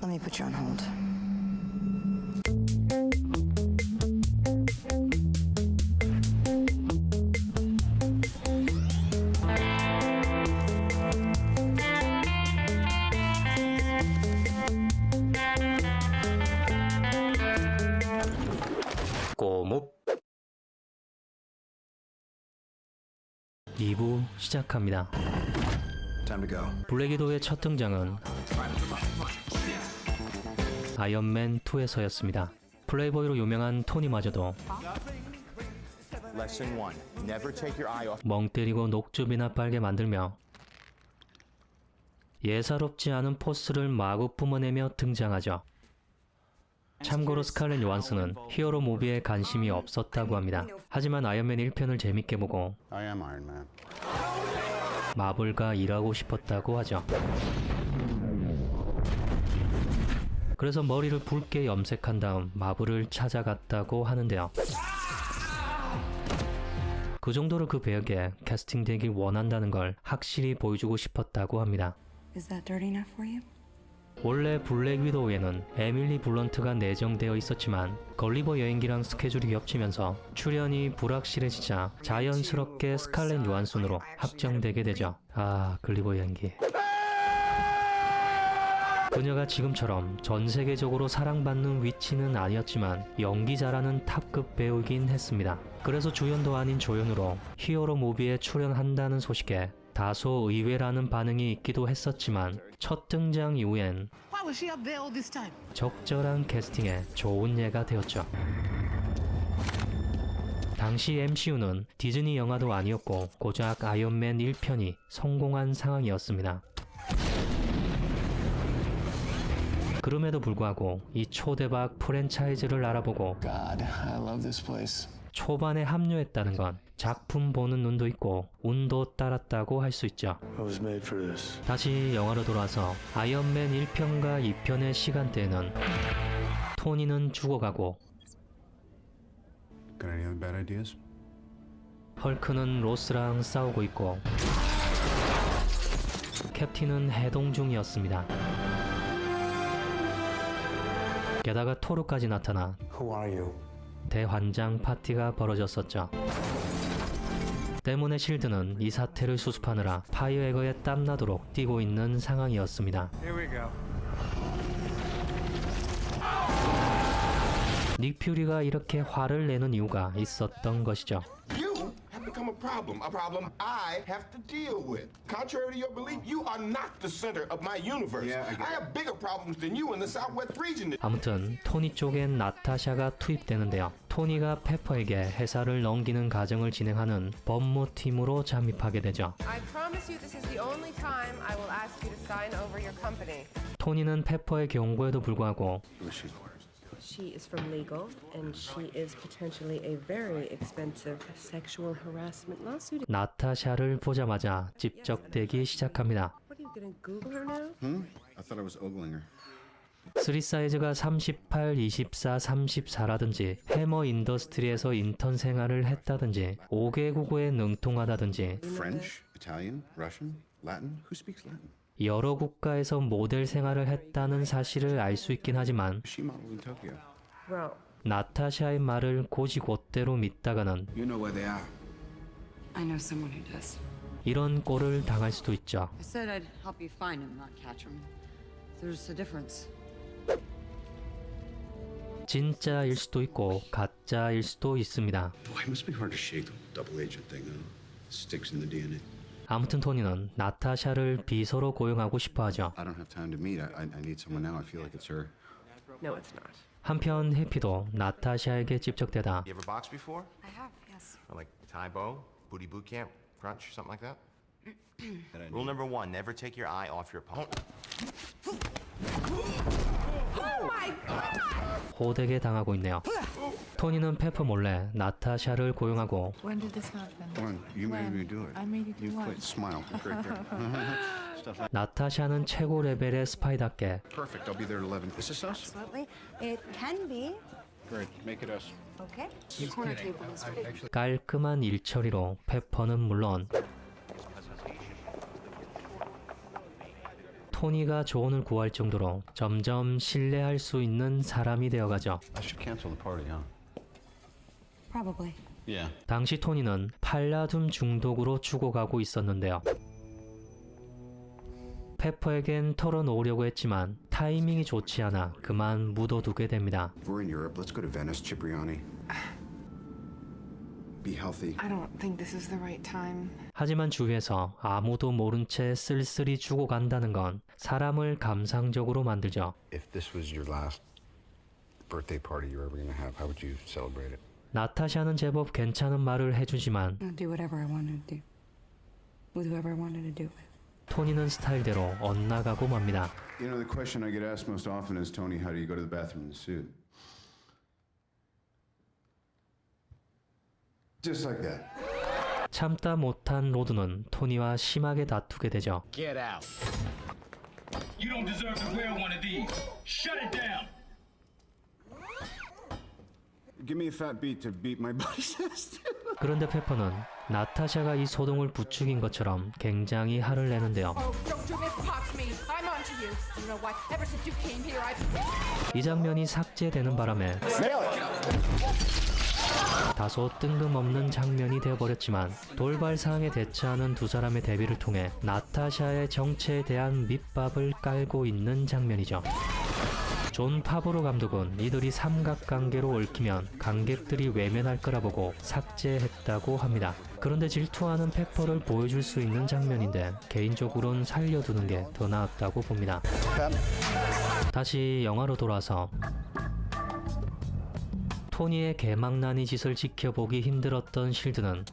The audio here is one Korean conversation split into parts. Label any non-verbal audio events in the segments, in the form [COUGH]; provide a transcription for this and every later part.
Let me put you on hold. 꼬묵 2부 시작합니다. Time to go. 블랙이도의 첫 등장은 아이언맨 2에서였습니다. 플레이보이로 유명한 토니마저도. 멍 때리고 녹즙이나 빨게 만들며 예사롭지 않은 포스를 마구 뿜어내며 등장하죠. 참고로 스칼렛 요한스는 히어로 무비에 관심이 없었다고 합니다. 하지만 아이언맨 1편을 재밌게 보고. 마블과 일하고 싶었다고 하죠. 그래서 머리를 붉게 염색한 다음 마블을 찾아갔다고 하는데요. 그 정도로 그 배역에 캐스팅되길 원한다는 걸 확실히 보여주고 싶었다고 합니다. 원래 블랙 위도우에는 에밀리 블런트가 내정되어 있었지만 걸리버 여행기랑 스케줄이 겹치면서 출연이 불확실해지자 자연스럽게 스칼렛 요한슨으로 확정되게 되죠. 아, 걸리버 여행기. 그녀가 지금처럼 전 세계적으로 사랑받는 위치는 아니었지만 연기자라는 탑급 배우긴 했습니다. 그래서 주연도 아닌 조연으로 히어로 무비에 출연한다는 소식에 다소 의외라는 반응이 있기도 했었지만 첫 등장 이후엔? 적절한 캐스팅에 좋은 예가 되었죠. 당시 MCU는 디즈니 영화도 아니었고 고작 아이언맨 1편이 성공한 상황이었습니다. 그럼에도 불구하고 이 초대박 프랜차이즈를 알아보고 God, I love this place. 초반에 합류했다는 건 작품 보는 눈도 있고 운도 따랐다고 할 수 있죠. I was made for this. 다시 영화로 돌아와서 아이언맨 1편과 2편의 시간대에는 토니는 죽어가고 Got any other bad ideas? 헐크는 로스랑 싸우고 있고 캡틴은 해동 중이었습니다. 게다가 토르까지 나타나 Who are you? 대환장 파티가 벌어졌었죠. 때문에 실드는 이 사태를 수습하느라 파이어에거에 땀나도록 뛰고 있는 상황이었습니다. 닉 퓨리가 이렇게 화를 내는 이유가 있었던 것이죠. Become a problem, a problem I have to deal with. Contrary to your belief, you are not the center of my universe. Yeah, I get I have bigger problems than you in the Southwest region. 아무튼 토니 쪽엔 나타샤가 투입되는데요. 토니가 페퍼에게 회사를 넘기는 과정을 진행하는 법무팀으로 잠입하게 되죠. I promise you this is the only time I will ask you to sign over your company. 토니는 페퍼의 경고에도 불구하고 she? Is from legal, and she is potentially a very expensive sexual harassment lawsuit. 나타샤를 보자마자 찝적대기 시작합니다. What are you gonna Google her now? Hmm? I thought I was ogling her. 3 사이즈가 38, 24, 34라든지 해머 인더스트리에서 인턴 생활을 했다든지 5개 국어에 능통하다든지 French, Italian, Russian, Latin. Who speaks Latin? 여러 국가에서 모델 생활을 했다는 사실을 알 수 있긴 하지만 나타샤의 말을 고지곧대로 믿다가는. 이런 꼴을 당할 수도 있죠. 진짜일 수도 있고 가짜일 수도 있습니다. 아무튼 토니는 나타샤를 비서로 고용하고 싶어 하죠. I don't have time to meet. I, I, I need someone now. I feel like it's her. no, it's not. 한편 해피도 나타샤에게 집적되다 You ever boxed before? I have, yes. Or like Thai Bo, Booty Boot Camp, Crunch, something like that? Rule number one: Never take your eye off your opponent. 호되게 당하고 있네요. 토니는 페퍼 몰래 나타샤를 고용하고 When did this happen? Come on, you made me do it. I made you do You what? quit. Smile. Look right there. Stuff like 나타샤는 최고 레벨의 스파이답게 perfect. I'll be there at 11. Is this us? Absolutely. It can be. Great. Make it us. Okay. The corner table is free. 깔끔한 일처리로 페퍼는 물론 토니가 조언을 구할 정도로 점점 신뢰할 수 있는 사람이 되어가죠. I should cancel the party, huh? Probably. Yeah. 당시 토니는 팔라듐 중독으로 죽어가고 있었는데요. 페퍼에겐 털어놓으려고 했지만 타이밍이 좋지 않아 그만 묻어두게 됩니다. We're in Europe. Let's go to Venice, Cipriani. Be healthy. I don't think this is the right time. 하지만 주위에서 아무도 모른 채 쓸쓸히 죽어간다는 건 사람을 감상적으로 만들죠. If this was your last birthday party you're ever going to have, how would you celebrate it? 나타샤는 제법 괜찮은 말을 해주지만. 토니는 스타일대로 엇나가고 맙니다. You know, the question I get asked most often is, Tony, how do you go to the bathroom in the suit? Just like that. 참다 못한 로드는 토니와 심하게 다투게 되죠. Get out. You don't deserve to wear one of these. Shut it down. Give me a fat beat to beat my chest. [LAUGHS] 그런데 페퍼는 나타샤가 이 소동을 부추긴 것처럼 굉장히 화를 내는데요. Oh, don't do this, pop me. I'm onto you. You know what? Ever since you came here, I've. 이 장면이 삭제되는 바람에 다소 뜬금없는 장면이 되어버렸지만 돌발 사항에 대처하는 두 사람의 대비를 통해 나타샤의 정체에 대한 밑밥을 깔고 있는 장면이죠. 존 파브로 감독은 이들이 삼각관계로 얽히면 관객들이 외면할 거라 보고 삭제했다고 합니다. 그런데 질투하는 페퍼를 보여줄 수 있는 장면인데 개인적으로는 살려두는 게 더 나았다고 봅니다. 다시 영화로 돌아서 토니의 개망나니 짓을 지켜보기 힘들었던 실드는.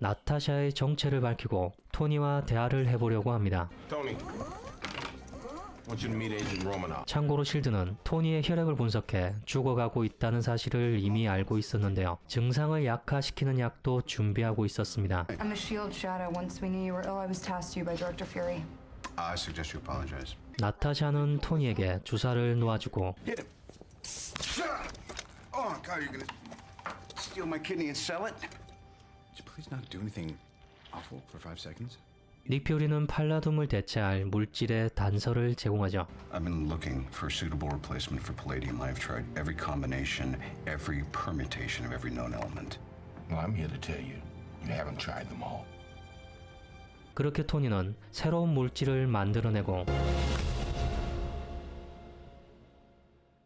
나타샤의 정체를 밝히고 토니와 대화를 해보려고 합니다. I 참고로 실드는 토니의 혈액을 분석해 죽어가고 있다는 사실을 이미 알고 있었는데요. 증상을 약화시키는 약도 준비하고 있었습니다. I'm the SHIELD shadow. Once we knew you were ill, I was tasked to you by Director Fury. I suggest you apologize. 나타샤는 토니에게 주사를 놓아주고 Hit him. Oh, God, you're gonna steal my kidney and sell it? Would you please not do anything awful for five seconds? 닉 퓨리는 팔라둠을 대체할 물질의 단서를 제공하죠. I've been looking for a suitable replacement for palladium. I've tried every combination, every permutation of every known element. Well, I'm here to tell you, you haven't tried them all. 그렇게 토니는 새로운 물질을 만들어내고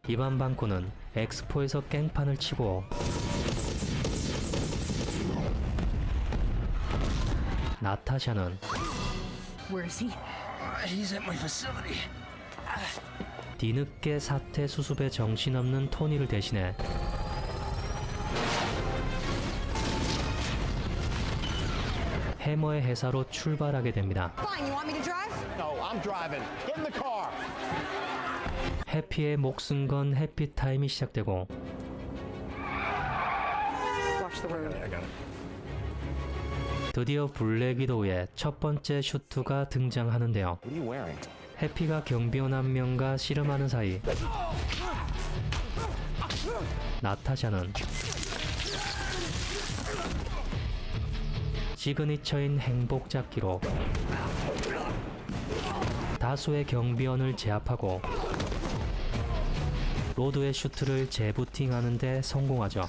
이반 방코는 엑스포에서 깽판을 치고 나타샤는 Where is he? 뒤늦게 사태 수습에 정신없는 토니를 대신해 해머의 회사로 출발하게 됩니다. Fine, you want me to drive? No, I'm driving. Get in the car. 해피의 목숨 건 해피 타임이 시작되고 Watch the road. 드디어 블랙 위도우의 첫 번째 슈트가 등장하는데요. 해피가 경비원 한 명과 씨름하는 사이 나타샤는 시그니처인 행복 잡기로 다수의 경비원을 제압하고 로드의 슈트를 재부팅하는 데 성공하죠.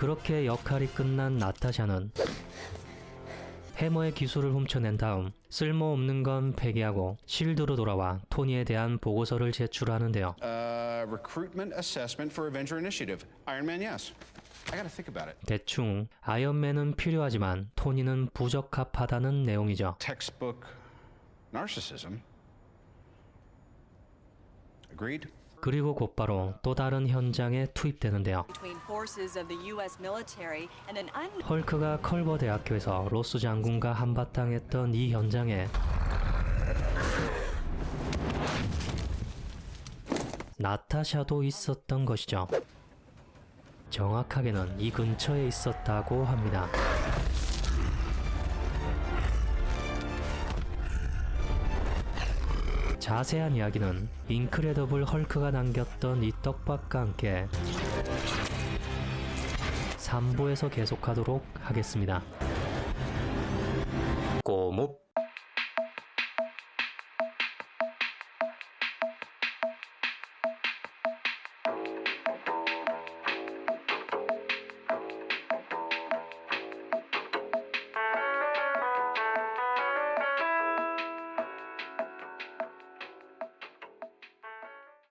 그렇게 역할이 끝난 나타샤는 해머의 기술을 훔쳐낸 다음 쓸모없는 건 폐기하고 실드로 돌아와 토니에 대한 보고서를 제출하는데요. Uh, recruitment assessment for Avenger Initiative. Iron Man, yes. I gotta think about it. 대충 아이언맨은 필요하지만 토니는 부적합하다는 내용이죠. Textbook narcissism. Agreed? 그리고 곧바로 또 다른 현장에 투입되는데요. 헐크가 컬버 대학교에서 로스 장군과 한바탕 했던 이 현장에 나타샤도 있었던 것이죠. 정확하게는 이 근처에 있었다고 합니다. 자세한 이야기는 인크레더블 헐크가 남겼던 이 떡밥과 함께 3부에서 계속하도록 하겠습니다. 꼬목